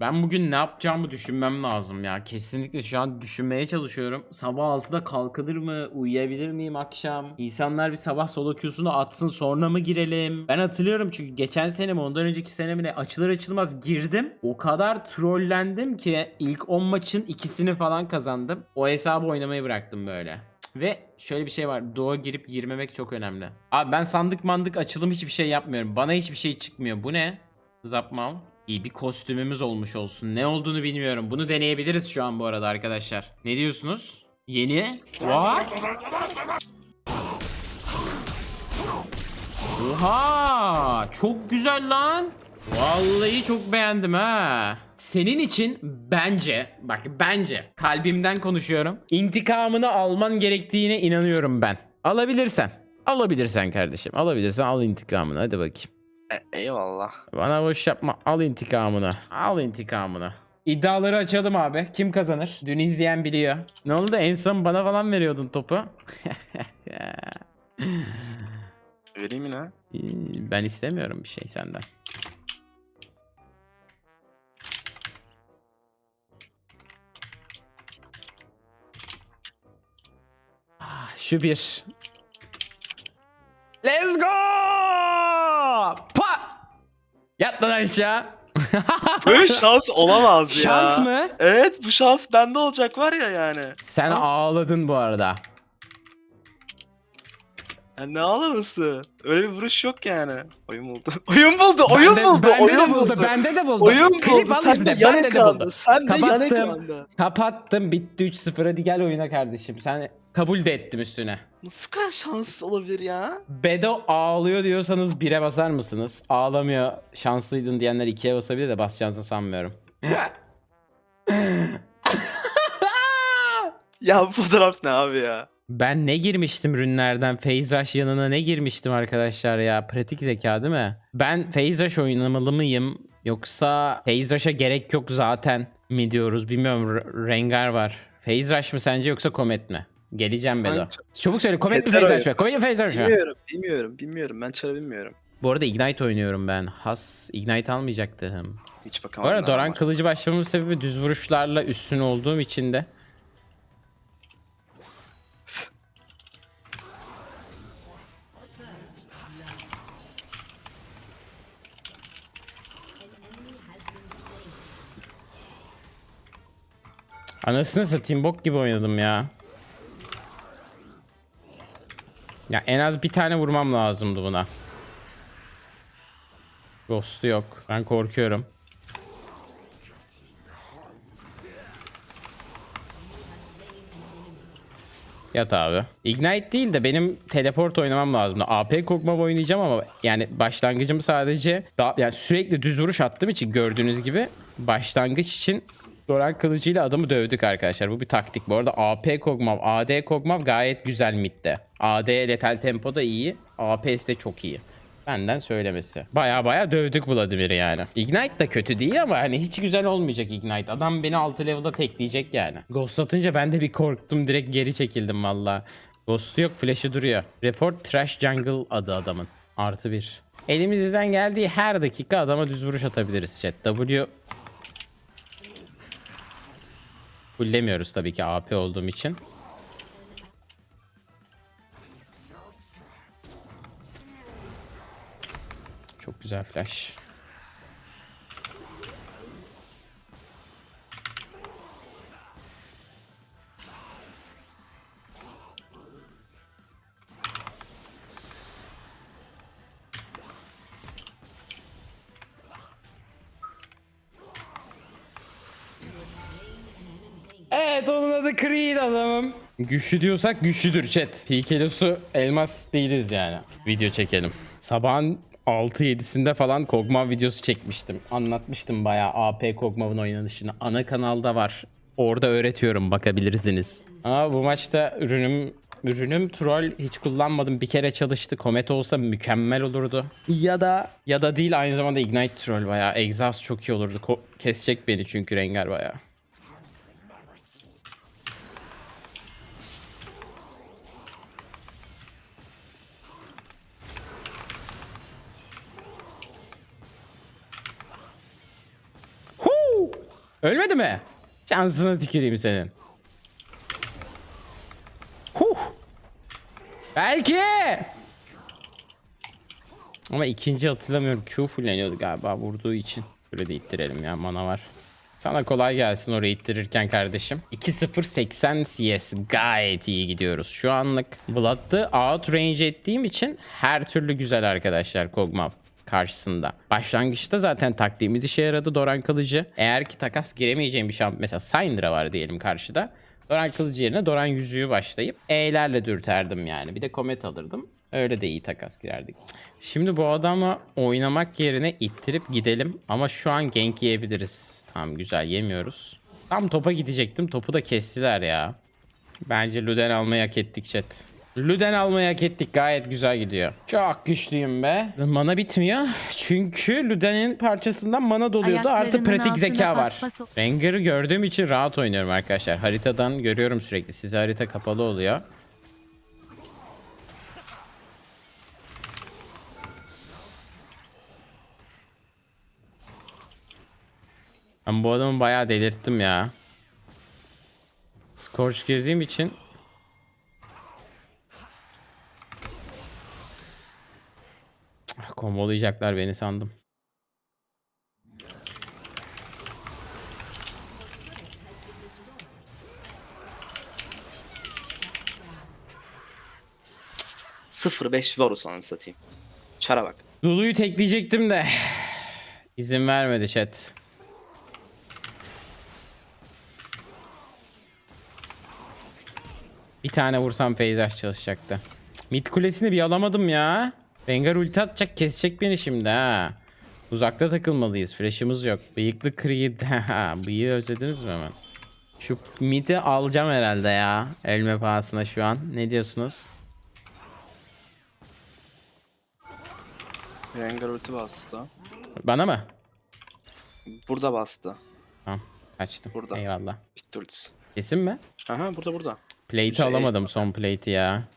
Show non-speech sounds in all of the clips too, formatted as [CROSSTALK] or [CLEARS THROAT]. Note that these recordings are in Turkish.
Ben bugün ne yapacağımı düşünmem lazım ya. Kesinlikle şu an düşünmeye çalışıyorum. Sabah 6'da kalkılır mı? Uyuyabilir miyim akşam? İnsanlar bir sabah solo queue'sunu atsın sonra mı girelim? Ben hatırlıyorum çünkü geçen sene mi ondan önceki sene mi ne açılır açılmaz girdim. O kadar trollendim ki ilk 10 maçın ikisini falan kazandım. O hesabı oynamayı bıraktım böyle. Ve şöyle bir şey var. Doğa girip girmemek çok önemli. Abi ben sandık mandık açılım hiçbir şey yapmıyorum. Bana hiçbir şey çıkmıyor. Bu ne? Zapmal. İyi bir kostümümüz olmuş olsun. Ne olduğunu bilmiyorum. Bunu deneyebiliriz şu an bu arada arkadaşlar. Ne diyorsunuz? Yeni? What? Oha! Çok güzel lan. Vallahi çok beğendim ha. Senin için bence, bak bence kalbimden konuşuyorum. İntikamını alman gerektiğine inanıyorum ben. Alabilirsen. Alabilirsen kardeşim. Alabilirsen al intikamını. Hadi bakayım. E- eyvallah. Bana boş yapma. Al intikamını. Al intikamını. İddiaları açalım abi. Kim kazanır? Dün izleyen biliyor. Ne oldu? En son bana falan veriyordun topu. [LAUGHS] Vereyim yine. Ben istemiyorum bir şey senden. Ah, Şu bir. Let's go! Yat lan aşağı. [LAUGHS] Böyle şans olamaz ya. Şans mı? Evet bu şans bende olacak var ya yani. Sen Ah. ağladın bu arada. Ya ne ağlaması? Öyle bir vuruş yok yani. Oyun buldu. [LAUGHS] Oyun buldu. Oyun Bende- buldu. Bende oyun de buldu. buldu. Bende de buldu. Oyun Klip buldu. al Sen izle, de yan bende de ekranda. buldu. Sen de yan Kapattım. ekranda. Kapattım bitti 3-0 hadi gel oyuna kardeşim. Sen kabul de ettim üstüne. Nasıl bu kadar şans olabilir ya? Bedo ağlıyor diyorsanız 1'e basar mısınız? Ağlamıyor şanslıydın diyenler 2'ye basabilir de basacağınızı sanmıyorum. [LAUGHS] Ya bu fotoğraf ne abi ya? Ben ne girmiştim ürünlerden? Phase Rush yanına ne girmiştim arkadaşlar ya? Pratik zeka değil mi? Ben Rush oynamalı mıyım? Yoksa Rush'a gerek yok zaten mi diyoruz? Bilmiyorum. R- Rengar var. Rush mı sence yoksa Comet mi? Geleceğim Bedo. Çabuk söyle. Mı? Comet mi Phase Rush mı? Bilmiyorum, bilmiyorum, bilmiyorum. Ben çara bilmiyorum. Bu arada Ignite oynuyorum ben. Has Ignite almayacaktım. Hiç Bu bakamadım. arada Doran kılıcı başlamamın sebebi düz vuruşlarla üstün olduğum için de. Anasını satayım bok gibi oynadım ya. Ya en az bir tane vurmam lazımdı buna. Ghost'u yok. Ben korkuyorum. Yat abi. Ignite değil de benim teleport oynamam lazım. AP korkma oynayacağım ama yani başlangıcım sadece daha, yani sürekli düz vuruş attığım için gördüğünüz gibi başlangıç için Doran kılıcıyla adamı dövdük arkadaşlar. Bu bir taktik. Bu arada AP Kog'Maw, AD Kog'Maw gayet güzel midde. AD letal tempo da iyi. APS de çok iyi. Benden söylemesi. Baya baya dövdük Vladimir'i yani. Ignite da kötü değil ama hani hiç güzel olmayacak Ignite. Adam beni 6 level'da tekleyecek yani. Ghost atınca ben de bir korktum. Direkt geri çekildim valla. Ghost'u yok flash'ı duruyor. Report Trash Jungle adı adamın. Artı bir. Elimizden geldiği her dakika adama düz vuruş atabiliriz chat. W Fullemiyoruz tabii ki AP olduğum için. Çok güzel flash. Güçlü diyorsak güçlüdür chat. Pikelosu elmas değiliz yani. Video çekelim. Sabahın 6-7'sinde falan Kog'Maw videosu çekmiştim. Anlatmıştım bayağı AP Kog'Maw'ın oynanışını. Ana kanalda var. Orada öğretiyorum bakabilirsiniz. Ama bu maçta ürünüm ürünüm troll hiç kullanmadım. Bir kere çalıştı. Komet olsa mükemmel olurdu. Ya da ya da değil aynı zamanda Ignite troll bayağı. Exhaust çok iyi olurdu. Ko- kesecek beni çünkü Rengar bayağı. Ölmedi mi? Şansına tüküreyim senin. Huh. Belki. Ama ikinci hatırlamıyorum. Q fulleniyordu galiba vurduğu için. Böyle de ittirelim ya mana var. Sana kolay gelsin orayı ittirirken kardeşim. 2-0-80 CS gayet iyi gidiyoruz. Şu anlık Blood'ı outrange ettiğim için her türlü güzel arkadaşlar Kog'Maw karşısında. Başlangıçta zaten taktiğimiz işe yaradı Doran Kılıcı. Eğer ki takas giremeyeceğim bir şampiyon mesela Syndra var diyelim karşıda. Doran Kılıcı yerine Doran Yüzüğü başlayıp E'lerle dürterdim yani. Bir de Komet alırdım. Öyle de iyi takas girerdik. Şimdi bu adamla oynamak yerine ittirip gidelim. Ama şu an gank yiyebiliriz. Tamam güzel yemiyoruz. Tam topa gidecektim. Topu da kestiler ya. Bence Luden almayı hak ettik chat. Luden almayı hak ettik. Gayet güzel gidiyor. Çok güçlüyüm be. Mana bitmiyor. Çünkü Luden'in parçasından mana doluyordu. Artı pratik zeka var. Rengar'ı gördüğüm için rahat oynuyorum arkadaşlar. Haritadan görüyorum sürekli. Size harita kapalı oluyor. Ben bu adamı bayağı delirttim ya. Scorch girdiğim için [LAUGHS] Kombolayacaklar beni sandım. Sıfır beş Varus anı satayım. Çara bak. Lulu'yu tekleyecektim de [SIGHS] izin vermedi chat. Bir tane vursam peyzaj çalışacaktı. Mid kulesini bir alamadım ya. Rengar ulti atacak kesecek beni şimdi ha. Uzakta takılmalıyız. Flash'ımız yok. Bıyıklı Creed. [LAUGHS] Bıyığı özlediniz mi hemen? Şu mid'i alacağım herhalde ya. Ölme pahasına şu an. Ne diyorsunuz? Rengar ulti bastı. Bana mı? Burada bastı. Tamam. Kaçtım. Burada. Eyvallah. Bitti ultisi. Kesin mi? Aha burada burada. Plate'i Şey- alamadım son plate'i ya.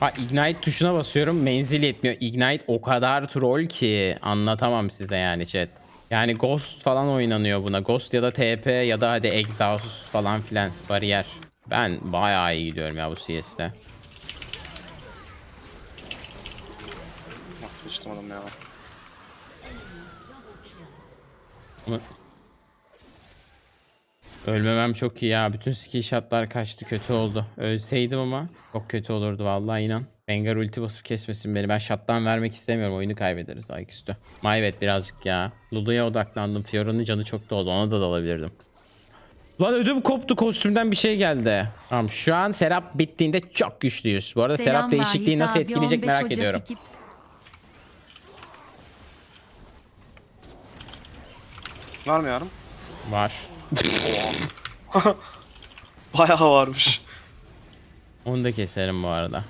Ha Ignite tuşuna basıyorum menzil yetmiyor. Ignite o kadar troll ki anlatamam size yani chat. Yani Ghost falan oynanıyor buna. Ghost ya da TP ya da hadi Exhaust falan filan bariyer. Ben bayağı iyi gidiyorum ya bu CS'de. Ah geçtim ya. Ama- Ölmemem çok iyi ya. Bütün skill shotlar kaçtı. Kötü oldu. Ölseydim ama çok kötü olurdu vallahi inan. Rengar ulti basıp kesmesin beni. Ben shot'tan vermek istemiyorum. Oyunu kaybederiz ayaküstü. Maybet birazcık ya. Lulu'ya odaklandım. Fiora'nın canı çok doldu. Ona da dalabilirdim. Lan ödüm koptu. Kostümden bir şey geldi. Tamam şu an Serap bittiğinde çok güçlüyüz. Bu arada Serap Selam değişikliği Vahit nasıl abi, etkileyecek 15 merak Ocak ediyorum. iki- Var mı yarım? Var. [LAUGHS] Bayağı varmış. Onu da keserim bu arada.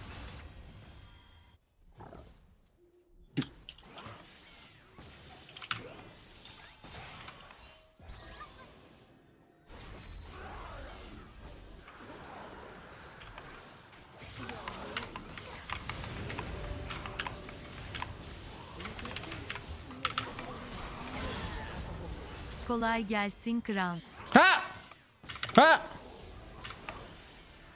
Kolay gelsin kral. Ha! Ha!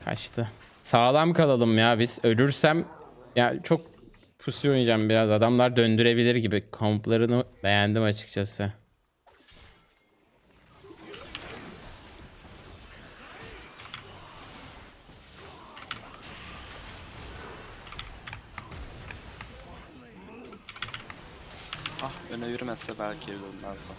Kaçtı. Sağlam kalalım ya biz. Ölürsem ya çok pusu oynayacağım biraz. Adamlar döndürebilir gibi. Komplarını beğendim açıkçası. Ah öne yürümezse belki yürümezse.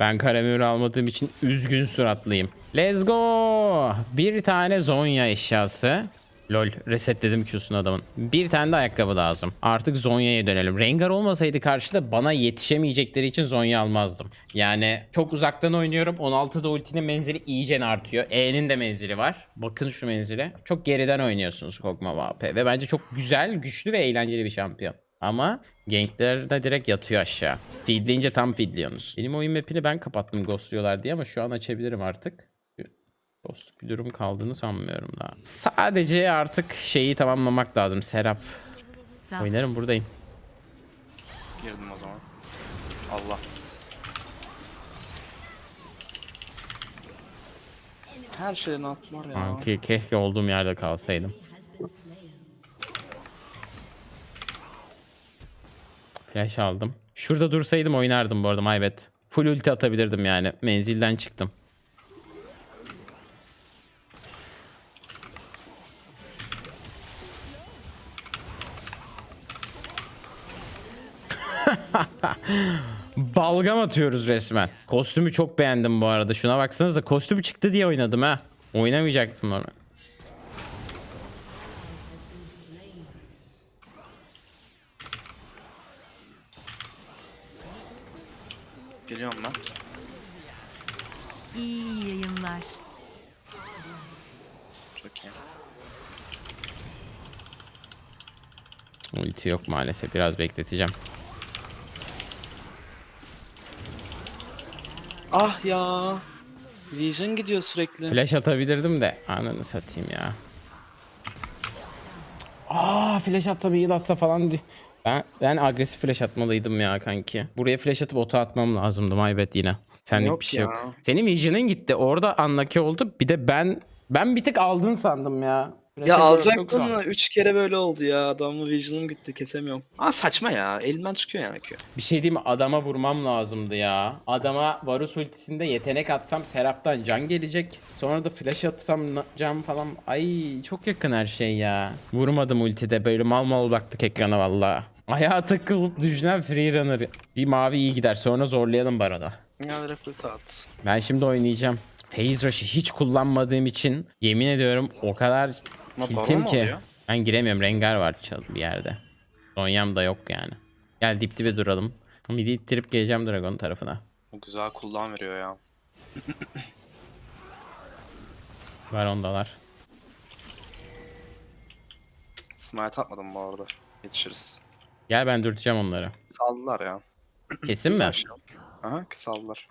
Ben karamür almadığım için üzgün suratlıyım. Let's go. Bir tane Zonya eşyası. Lol resetledim Q'sunu adamın. Bir tane de ayakkabı lazım. Artık Zonya'ya dönelim. Rengar olmasaydı karşıda bana yetişemeyecekleri için Zonya almazdım. Yani çok uzaktan oynuyorum. 16'da ultinin menzili iyice artıyor. E'nin de menzili var. Bakın şu menzile. Çok geriden oynuyorsunuz Kog'Maw AP. Ve bence çok güzel, güçlü ve eğlenceli bir şampiyon. Ama gankler de direkt yatıyor aşağı. Feedleyince tam feedliyorsunuz. Benim oyun map'ini ben kapattım ghostluyorlar diye ama şu an açabilirim artık. Dostluk bir durum kaldığını sanmıyorum daha. Sadece artık şeyi tamamlamak lazım. Serap. Oynarım buradayım. Girdim o zaman. Allah. Her şeyin at var ya. Kanki keşke olduğum yerde kalsaydım. Flash aldım. Şurada dursaydım oynardım bu arada maybet. Full ulti atabilirdim yani. Menzilden çıktım. [LAUGHS] Balgam atıyoruz resmen. Kostümü çok beğendim bu arada. Şuna baksanıza kostümü çıktı diye oynadım ha. Oynamayacaktım onu. Geliyorum ben. İyi yayınlar. Çok iyi. Ulti yok maalesef. Biraz bekleteceğim. Ah ya. Vision gidiyor sürekli. Flash atabilirdim de. Ananı satayım ya. Aa flash atsa bir heal atsa falan. di- Ben, ben agresif flash atmalıydım ya kanki. Buraya flash atıp oto atmam lazımdı maybet yine. Senlik Yok bir şey ya. yok. Senin vision'ın gitti. Orada unlucky oldu. Bir de ben ben bir tık aldın sandım ya. Ya Flash'ı alacaktım çok da 3 kere böyle oldu ya. Adamla Vision'ım gitti kesemiyorum. Aa saçma ya. Elimden çıkıyor yani Q. Bir şey diyeyim mi? Adama vurmam lazımdı ya. Adama Varus ultisinde yetenek atsam Serap'tan can gelecek. Sonra da flash atsam na- can falan. Ay çok yakın her şey ya. Vurmadım ultide böyle mal mal baktık ekrana valla. Ayağa takılıp düşünen freerunner. Bir mavi iyi gider sonra zorlayalım barada. Ya replit at. Ben şimdi oynayacağım. Phase Rush'ı hiç kullanmadığım için yemin ediyorum o kadar Ama tiltim ki. oluyor? Ben giremiyorum. Rengar var bir yerde. Sonyam da yok yani. Gel dip dibe duralım. Midi ittirip geleceğim Dragon tarafına. O güzel cooldown veriyor ya. [CLEARS THROAT] Var ondalar. Smite atmadım bu arada. Yetişiriz. Gel ben dürteceğim onları. Saldılar ya. [CLEARS THROAT] Kesin mi? Aha saldılar.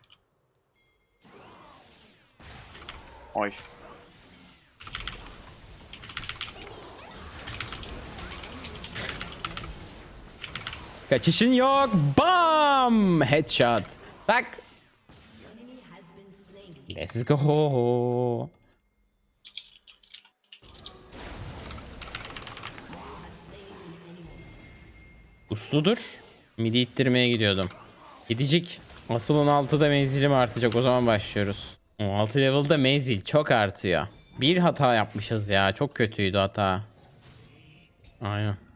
Oy. Kaçışın yok. Bam! Headshot. Tak. Let's go. Usludur. Midi ittirmeye gidiyordum. Gidecek. Asıl 16'da menzilim artacak. O zaman başlıyoruz. 16 level'da menzil çok artıyor. Bir hata yapmışız ya. Çok kötüydü hata. Aynen.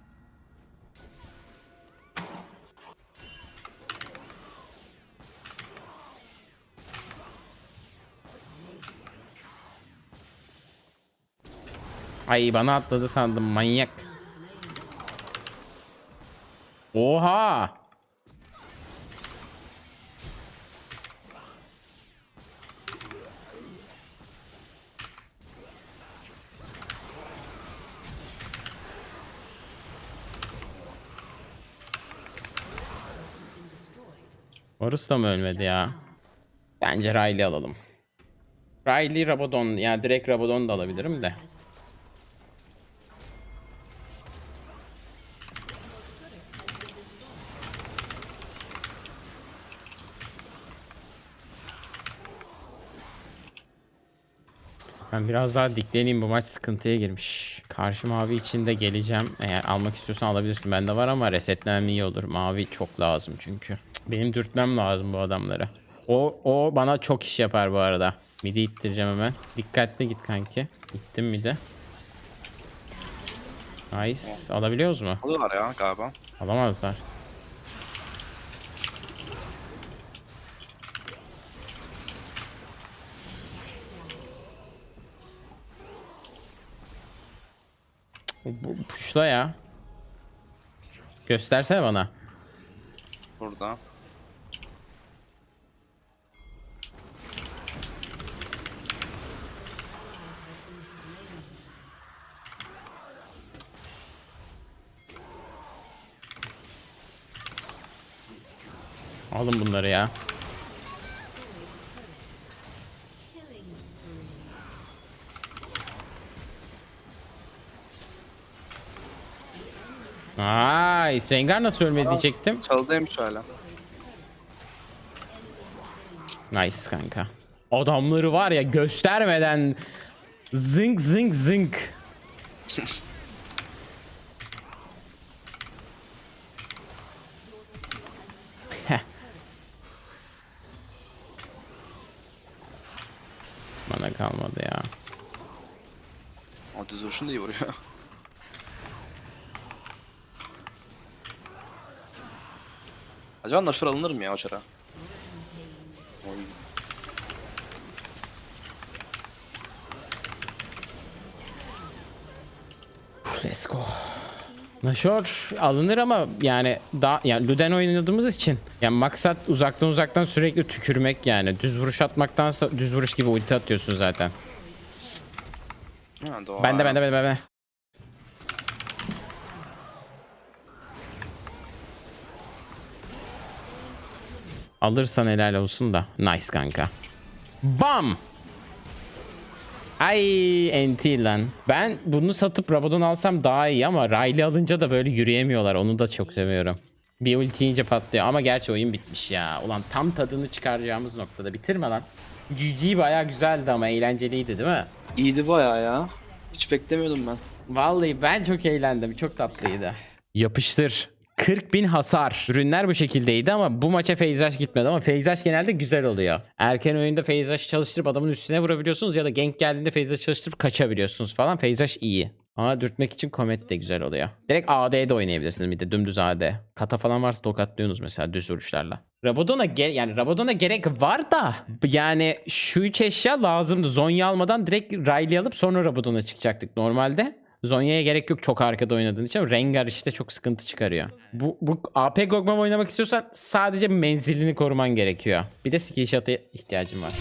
Ay bana atladı sandım manyak. Oha! Varus da mı ölmedi ya? Bence Riley alalım. Riley, Rabadon. Yani direkt Rabadon da alabilirim de. Ben biraz daha dikleneyim bu maç sıkıntıya girmiş. Karşı mavi için de geleceğim. Eğer almak istiyorsan alabilirsin. Bende var ama resetlemem iyi olur. Mavi çok lazım çünkü. Benim dürtmem lazım bu adamları. O, o bana çok iş yapar bu arada. Midi ittireceğim hemen. Dikkatli git kanki. Gittim midi. Nice. Alabiliyoruz mu? Alıyorlar ya galiba. Alamazlar. Bu puşla ya. Göstersene bana. Burada. Alın bunları ya. Nice. Rengar nasıl ölmedi diyecektim. Çalıdaymış hala. Nice kanka. Adamları var ya göstermeden zınk zınk zınk. [LAUGHS] Bana kalmadı ya. Vuruşun da iyi vuruyor. Acaba Nashor alınır mı ya? Oy. Let's go. Nashor alınır ama yani daha yani Luden oynadığımız için yani maksat uzaktan uzaktan sürekli tükürmek yani düz vuruş atmaktansa düz vuruş gibi ulti atıyorsun zaten. Ha, doğru. Bende bende bende bende. Alırsan helal olsun da. Nice kanka. Bam! Ay NT lan. Ben bunu satıp Rabadon alsam daha iyi ama Riley alınca da böyle yürüyemiyorlar. Onu da çok seviyorum. Bir ulti yiyince patlıyor ama gerçi oyun bitmiş ya. Ulan tam tadını çıkaracağımız noktada bitirme lan. GG baya güzeldi ama eğlenceliydi değil mi? İyiydi bayağı ya. Hiç beklemiyordum ben. Vallahi ben çok eğlendim. Çok tatlıydı. Yapıştır. 40 bin hasar. Ürünler bu şekildeydi ama bu maça Feyzaş gitmedi ama Feyzaş genelde güzel oluyor. Erken oyunda Feyzaş'ı çalıştırıp adamın üstüne vurabiliyorsunuz ya da gank geldiğinde Feyzaş çalıştırıp kaçabiliyorsunuz falan. Feyzaş iyi. Ama dürtmek için Komet de güzel oluyor. Direkt AD'de oynayabilirsiniz bir de dümdüz AD. Kata falan varsa tokatlıyorsunuz mesela düz vuruşlarla. Rabadon'a ge- yani Rabadon'a gerek var da yani şu üç eşya lazımdı. Zonya almadan direkt Riley alıp sonra Rabadon'a çıkacaktık normalde. Zonya'ya gerek yok çok arkada oynadığın için. Rengar işte çok sıkıntı çıkarıyor. Bu, bu AP Gogmam oynamak istiyorsan sadece menzilini koruman gerekiyor. Bir de skill shot'a ihtiyacın var.